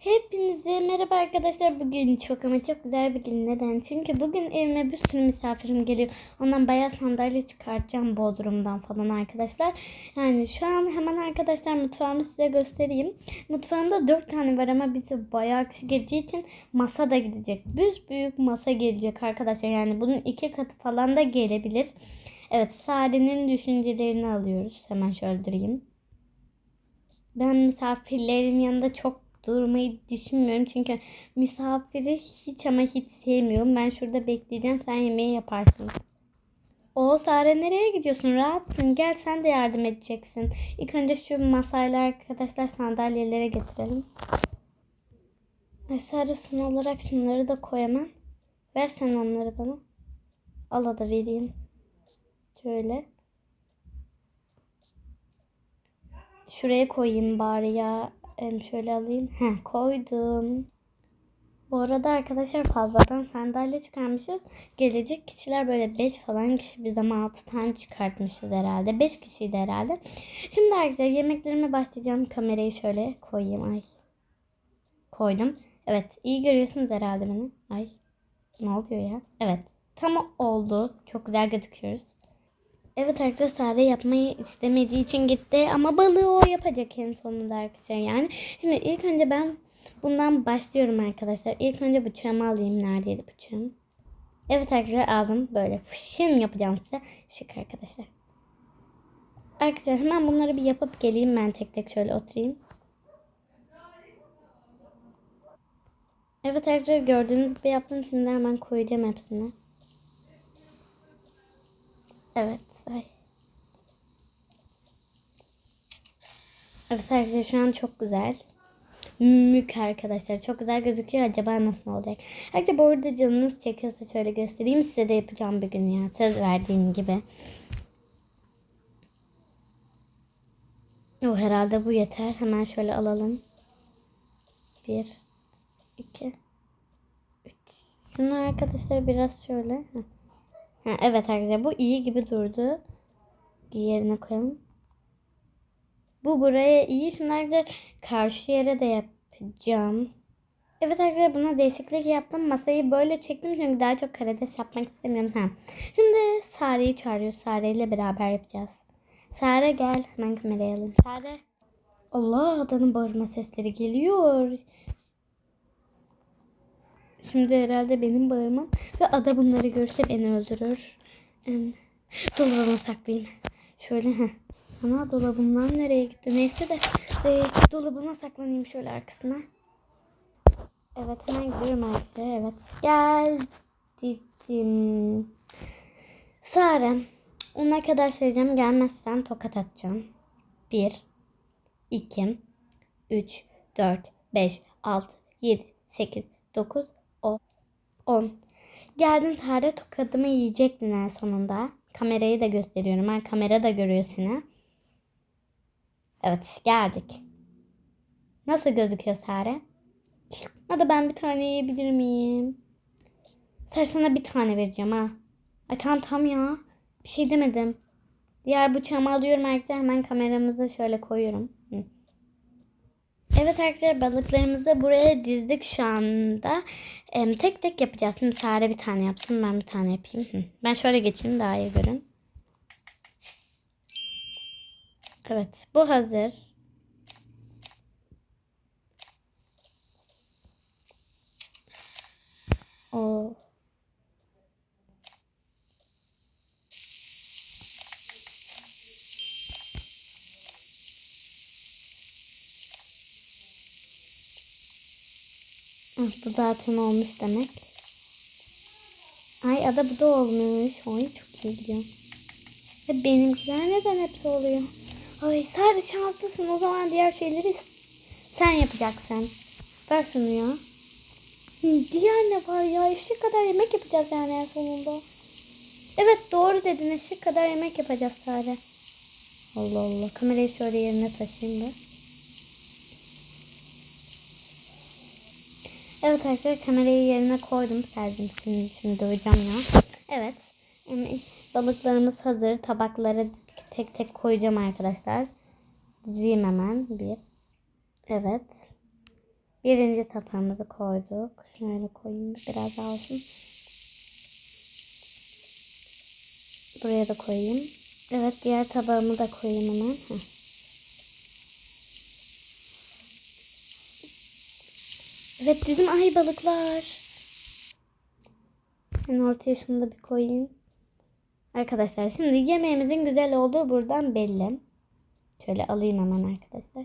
Hepinize merhaba arkadaşlar. Bugün çok ama çok güzel bir gün. Neden? Çünkü bugün evime bir sürü misafirim geliyor. Ondan bayağı sandalye çıkartacağım Bodrum'dan falan arkadaşlar. Yani şu an hemen arkadaşlar mutfağımı size göstereyim. Mutfağımda 4 tane var ama bize bayağı kişi geleceği için masa da gidecek. Büyük büyük masa gelecek arkadaşlar. Yani bunun iki katı falan da gelebilir. Evet Sare'nin düşüncelerini alıyoruz. Hemen şöyle durayım. Ben misafirlerin yanında çok durmayı düşünmüyorum. Çünkü misafiri hiç ama hiç sevmiyorum. Ben şurada bekleyeceğim. Sen yemeği yaparsın. O Sare nereye gidiyorsun? Rahatsın. Gel sen de yardım edeceksin. İlk önce şu masayla arkadaşlar sandalyelere getirelim. Ay Sare son olarak şunları da koy hemen. Ver sen onları bana. Al da vereyim. Şöyle. Şuraya koyayım bari ya. Şöyle alayım. Heh, koydum. Bu arada arkadaşlar fazladan sandalye çıkarmışız. Gelecek kişiler böyle 5 falan kişi biz ama 6 tane çıkartmışız herhalde. 5 kişiydi herhalde. Şimdi arkadaşlar yemeklerime başlayacağım. Kamerayı şöyle koyayım. Ay. Koydum. Evet iyi görüyorsunuz herhalde beni. Ay. Ne oluyor ya? Evet. Tam oldu. Çok güzel gözüküyoruz. Evet arkadaşlar yapmayı istemediği için gitti ama balığı o yapacak en sonunda arkadaşlar yani. Şimdi ilk önce ben bundan başlıyorum arkadaşlar. İlk önce bıçağımı alayım. Neredeydi bıçağım? Evet arkadaşlar aldım. Böyle fışın yapacağım size. Şık arkadaşlar. Arkadaşlar hemen bunları bir yapıp geleyim ben tek tek şöyle oturayım. Evet arkadaşlar gördüğünüz gibi yaptım. Şimdi hemen koyacağım hepsini. Evet. Ay. Evet arkadaşlar şu an çok güzel. Mük arkadaşlar. Çok güzel gözüküyor. Acaba nasıl olacak? Arkadaşlar bu arada canınız çekiyorsa şöyle göstereyim. Size de yapacağım bir gün ya. Söz verdiğim gibi. O herhalde bu yeter. Hemen şöyle alalım. Bir, iki, üç. Şunu arkadaşlar biraz şöyle. Heh. Ha, evet arkadaşlar bu iyi gibi durdu. Yerine koyalım. Bu buraya iyi. Şimdi arkadaşlar karşı yere de yapacağım. Evet arkadaşlar buna değişiklik yaptım. Masayı böyle çektim çünkü daha çok karides yapmak istemiyorum. Ha. Şimdi Sare'yi çağırıyoruz. Sare ile beraber yapacağız. Sare gel. Hemen kamerayı alayım. Sare. Allah adanın bağırma sesleri geliyor. Şimdi herhalde benim bağırmam ve ada bunları görse beni öldürür. Dolabıma saklayayım. Şöyle ha. Ana dolabımdan nereye gitti? Neyse de e, dolabıma saklanayım şöyle arkasına. Evet hemen gidiyorum arkadaşlar. Evet. Geldim. Sare. Ona kadar söyleyeceğim. Gelmezsen tokat atacağım. 1 2 3 4 5 6 7 8 9 10. Geldin Sare tokadımı yiyecektin en sonunda. Kamerayı da gösteriyorum. Ben kamera da görüyor seni. Evet geldik. Nasıl gözüküyor Sare? Hadi ben bir tane yiyebilir miyim? Sare sana bir tane vereceğim ha. Ay tamam tam ya. Bir şey demedim. Diğer bıçağımı alıyorum arkadaşlar. Hemen kameramızı şöyle koyuyorum. Evet arkadaşlar balıklarımızı buraya dizdik şu anda. Ee, tek tek yapacağız. Şimdi Sare bir tane yapsın. Ben bir tane yapayım. Hı. Ben şöyle geçeyim daha iyi görün. Evet bu hazır. O Hı, bu zaten olmuş demek. Ay ada bu da olmuş. Ay çok iyi gidiyor. Ve benimkiler neden hepsi oluyor? Ay sadece şanslısın. O zaman diğer şeyleri sen yapacaksın. Ver şunu ya. Diğer ne var ya? Eşek kadar yemek yapacağız yani en sonunda. Evet doğru dedin. Eşek kadar yemek yapacağız sadece. Allah Allah. Kamerayı şöyle yerine taşıyayım da. Evet arkadaşlar kamerayı yerine koydum. Serdim şimdi, şimdi döveceğim ya. Evet. Balıklarımız hazır. Tabaklara tek tek koyacağım arkadaşlar. Dizeyim hemen. Bir. Evet. Birinci tabağımızı koyduk. Şöyle koyayım biraz daha olsun. Buraya da koyayım. Evet diğer tabağımı da koyayım hemen. Heh. Evet bizim ay balıklar. Ben ortaya şunu da bir koyayım. Arkadaşlar şimdi yemeğimizin güzel olduğu buradan belli. Şöyle alayım hemen arkadaşlar.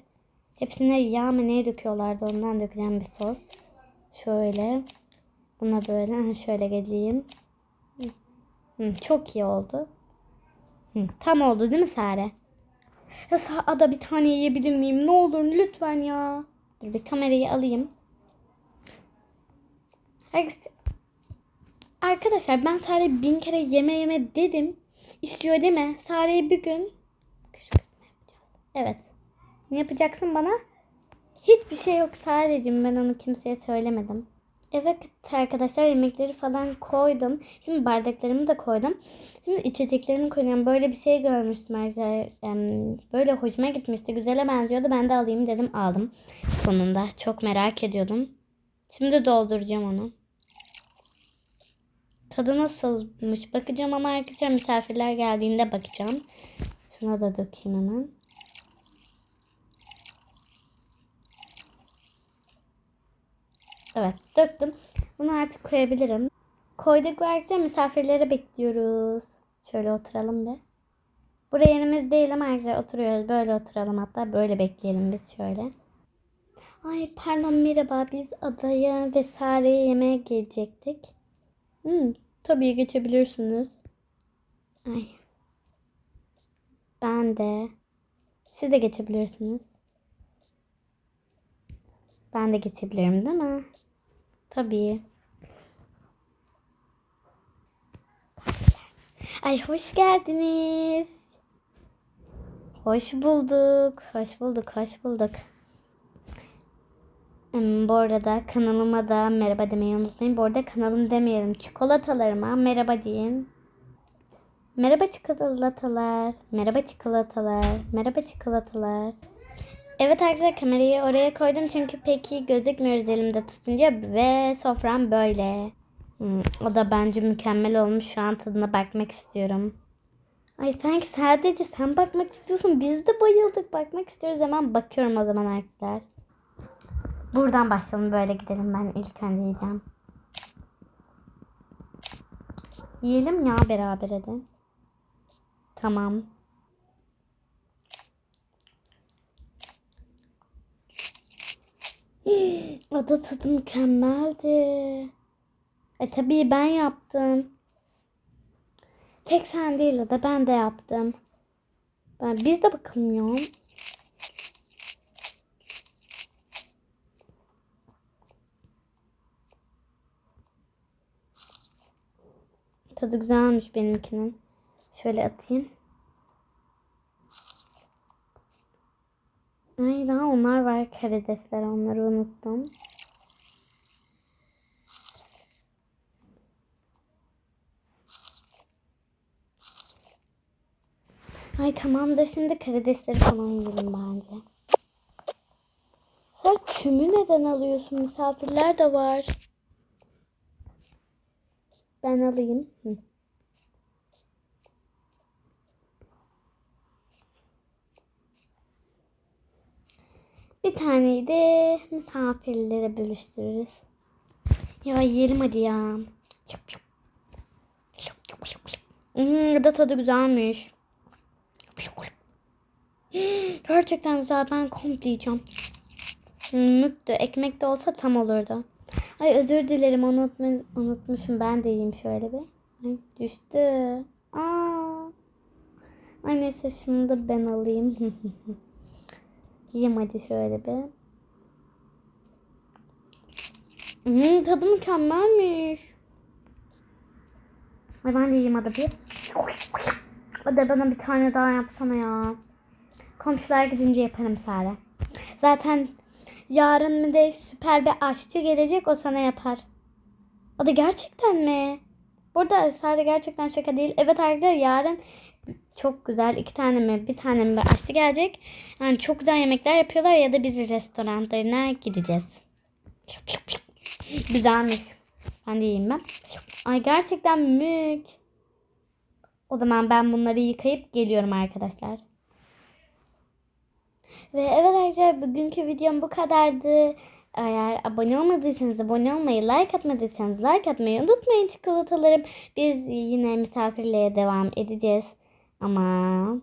Hepsine yağ mı ne döküyorlardı ondan dökeceğim bir sos. Şöyle. Buna böyle şöyle geleyim. Hı, çok iyi oldu. Hı, tam oldu değil mi Sare? Ya sağda bir tane yiyebilir miyim? Ne olur lütfen ya. Dur bir kamerayı alayım. Arkadaşlar ben Sare'ye bin kere yeme yeme dedim. İstiyor mi? Sare'ye bir gün. Evet. Ne yapacaksın bana? Hiçbir şey yok Sare'cim. Ben onu kimseye söylemedim. Evet arkadaşlar yemekleri falan koydum. Şimdi bardaklarımı da koydum. Şimdi içeceklerimi koyacağım. Böyle bir şey görmüştüm arkadaşlar. Böyle hoşuma gitmişti. Güzele benziyordu. Ben de alayım dedim aldım. Sonunda. Çok merak ediyordum. Şimdi dolduracağım onu. Tadı nasılmış bakacağım ama arkadaşlar misafirler geldiğinde bakacağım. Şuna da dökeyim hemen. Evet döktüm. Bunu artık koyabilirim. Koyduk ve arkadaşlar misafirlere bekliyoruz. Şöyle oturalım bir. Buraya yerimiz değil ama arkadaşlar oturuyoruz. Böyle oturalım hatta böyle bekleyelim biz şöyle. Ay pardon merhaba biz adaya ve Sare'ye yemeğe gelecektik. Hmm, tabii geçebilirsiniz. Ay. Ben de. Siz de geçebilirsiniz. Ben de geçebilirim değil mi? Tabii. Ay hoş geldiniz. Hoş bulduk. Hoş bulduk. Hoş bulduk. Bu arada kanalıma da merhaba demeyi unutmayın. Bu arada kanalım demeyelim. Çikolatalarıma merhaba deyin. Merhaba çikolatalar. Merhaba çikolatalar. Merhaba çikolatalar. Evet arkadaşlar kamerayı oraya koydum çünkü pek iyi gözükmüyoruz elimde tutunca ve sofram böyle. Hmm, o da bence mükemmel olmuş. Şu an tadına bakmak istiyorum. Ay sanki sadece sen bakmak istiyorsun. Biz de bayıldık. Bakmak istiyoruz. Hemen bakıyorum o zaman arkadaşlar. Buradan başlayalım. Böyle gidelim. Ben ilk önce. Yiyelim ya beraber hadi. Tamam. Ada tadı mükemmeldi. E tabii ben yaptım. Tek sen değil Ada ben de yaptım. Ben, biz de bakalım Tadı güzelmiş benimkinin. Şöyle atayım. Ay daha onlar var karidesler onları unuttum. Ay tamam da şimdi karidesleri falan yiyelim bence. Sen tümü neden alıyorsun? Misafirler de var. Ben alayım. Hı. Bir taneyi de misafirlere bölüştürürüz. Ya yiyelim hadi ya. Hmm, da tadı güzelmiş. Gerçekten güzel. Ben komple yiyeceğim. Hmm, Müktü. Ekmek de olsa tam olurdu. Ay özür dilerim unutma, unutmuşum. Ben de yiyeyim şöyle bir. Ay, düştü. Aa. Ay neyse şimdi de ben alayım. Yiyeyim hadi şöyle bir. Hmm, tadı mükemmelmiş. Ay ben de yiyeyim hadi bir. Hadi bana bir tane daha yapsana ya. Komşular gidince yaparım Sare. Zaten yarın mı de süper bir aşçı gelecek o sana yapar. Hadi gerçekten mi? Burada Sare gerçekten şaka değil. Evet arkadaşlar yarın çok güzel iki tane mi bir tane mi bir aşçı gelecek. Yani çok güzel yemekler yapıyorlar ya da biz restoranlarına gideceğiz. Güzelmiş. Ben de yiyeyim ben. Ay gerçekten mük. O zaman ben bunları yıkayıp geliyorum arkadaşlar. Ve evet arkadaşlar bugünkü videom bu kadardı. Eğer abone olmadıysanız abone olmayı, like atmadıysanız like atmayı unutmayın çikolatalarım. Biz yine misafirliğe devam edeceğiz. Ama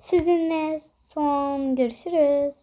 sizinle son görüşürüz.